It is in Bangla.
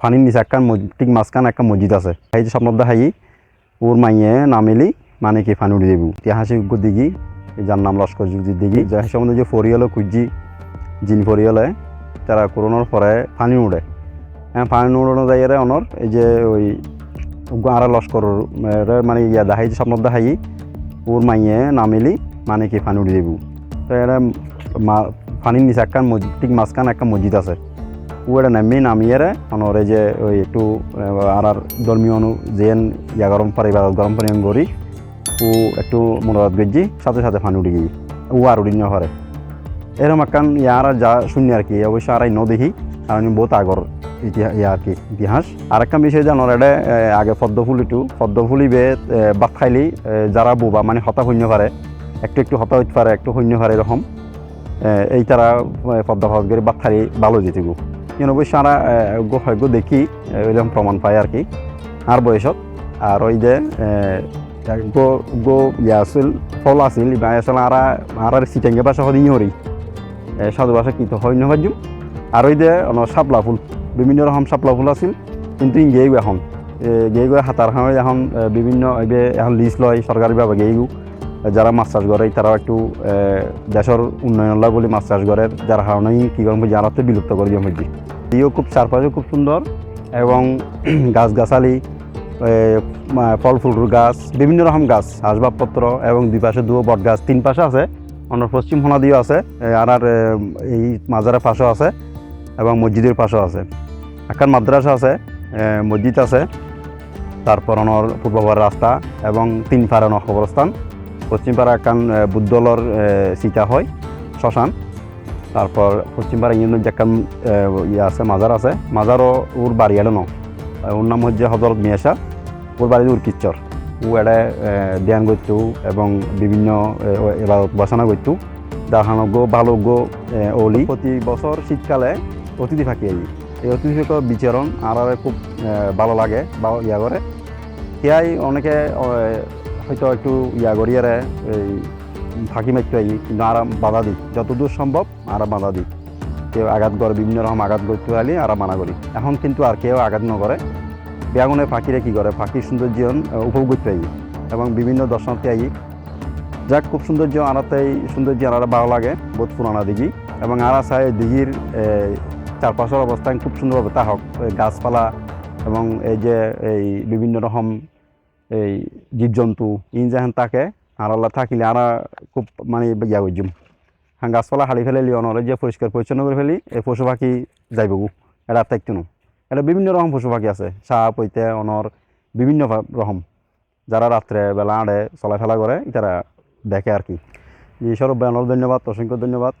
পানির নিচে মসজিদ ঠিক মাঝখানে একটা মসজিদ আছে। এই যে স্বপ্ন দেখাই ওর মাইয়ে নামেলি মানে কি পানি উড়ে দেবু ইতিহাসিক দিঘি, এই যার নাম লস্কর যুগজির দিঘি, যা সম্বন্ধে যে ফরিয়ালো খুঁজি, জিন ফরিয়ালে তারা করোনার পরে পানি উড়ে হ্যাঁ পানি উড়ানো যায় অনর এই যে ওই আরা লস্কর মানে ইয়া দেখাই যে স্বপ্ন দেখাই ওর মাইয়ে নামেলি মানে কি পানি উড়ে দেবু। তো মা- পানির নিচে মসজিদ ঠিক মাঝখানে একটা মসজিদ আছে। ও এটা নামি নামিয়ে অনরে যে ওই একটু আর আর ধর্মীয় অনু, যেন ইয়া গরম পারে বা গরম পানি করি, ও একটু মনোরাত গেজি সাথে সাথে পানি উঠে গিয়ে ও আর উড়ি না পারে এরকম একখান ইয়ার যা শূন্য আর কি, অবশ্য আর ন দেখি আর আমি বহুত আগর ইয়া আর কি, ইতিহাস। আর একটা বিষয় জানো এটা আগে পদ্ম একটু পদ্ম ফুলি বে বাত খাইলি যারা বোবা মানে হতা শূন্য পারে একটু একটু হতা হইতে পারে, একটু শূন্য পারে এরকম এই তারা পদ্মা ফত করে বাত খালি ভালো যেতে গো কিন্তু অবশ্য আমরা দেখি এ, এরকম প্রমাণ পাই আর কি। আর বয়সত আর ওই যে গো গো ইয়া আছিল ফল আছিল বা আসলে আর আর সিটেঙ্গে বাসা হদিন হরি। সাধু ভাষা কি তো হয় নহয় আর ওই যে শাপলা ফুল বিভিন্ন রকম শাপলা ফুল আছিল কিন্তু গেই এখন। গেই গৈ হাতার হাঁড়ি এখন বিভিন্ন এখন লিজ লয় সরকারিভাবে গেই যারা মাছ চাষ করে, তারাও একটু দেশের উন্নয়ন লয় বলে মাছ চাষ করে। যার কারণে কি করব যারা তো বিলুপ্ত করে দিয়ে মধ্যে দিও খুব, চারপাশে খুব সুন্দর এবং গাছগাছালি ফল ফুলুর গাছ, বিভিন্ন রকম গাছ, আসবাবপত্র এবং দুই পাশে দুও বট গাছ, তিন পাশে আছে অন্য পশ্চিম দিও আছে আর আর এই মাজারের পাশেও আছে এবং মসজিদের পাশেও আছে। একখান মাদ্রাসা আছে মসজিদ আছে, তারপর অনর পূর্ববার রাস্তা এবং তিন ন কবরস্থান। পশ্চিম পাড়া একখান বুদ্ধলর চিতা হয় শ্মশান। তারপর পশ্চিম পাড়া ইউনিয়ন যে একখান এ, ইয়ে আছে মাজার আছে মাজারও ওর বাড়ি এলো ন। ওর নাম হচ্ছে হজরত মিয়াশা ওর বাড়ি ওর উর্কিচ্চর। ও এটা ধ্যান করতো এবং বিভিন্ন এবার উপাসনা করতো। ভালো গো ওলি। প্রতি বছর শীতকালে অতিথি ফাঁকি এই। অতিথি বিচরণ আর খুব ভালো লাগে বা ইয়া করে। সেয়াই অনেকে হয়তো একটু ইয়া করিয়ারে এই ফাঁকি মারতে আই কিন্তু আর বাধা দিই। যতদূর সম্ভব আর বাধা দিই। কেউ আঘাত করে, বিভিন্ন রকম আঘাত করতে হলে আর মানা করি। এখন কিন্তু আর কেউ আঘাত নকরে। বেগুনে পাখিরা কী করে? পাখির সৌন্দর্য উপভোগ করতে আই এবং বিভিন্ন দর্শনার্থী আই যাক, খুব সৌন্দর্য আনাতেই সৌন্দর্য আনারা ভালো লাগে, বহুত পুরানা দিঘি। এবং আরা চাই দিঘির চারপাশের অবস্থান খুব সুন্দরভাবে তা হোক। গাছপালা এবং এই যে, এই বিভিন্ন রকম এই জীবজন্তু, ইন যেহেন থাকে আর আল্লাহ থাকিলে আরা খুব মানে ইয়া করছুম হ্যাঁ গাছপালা হালি ফেলে অনরে যে পরিষ্কার পরিচ্ছন্ন করে ফেলি, এই পশু পাখি যাইবগু এটা থাকতো না। এটা বিভিন্ন রকম পশু পাখি আছে। সাপ হইতে অনর, বিভিন্ন রকম যারা রাত্রে বেলা আড়ে চলাফেরা করে তারা দেখে আর কি। সরব ধন্যবাদ, অসংখ্য ধন্যবাদ।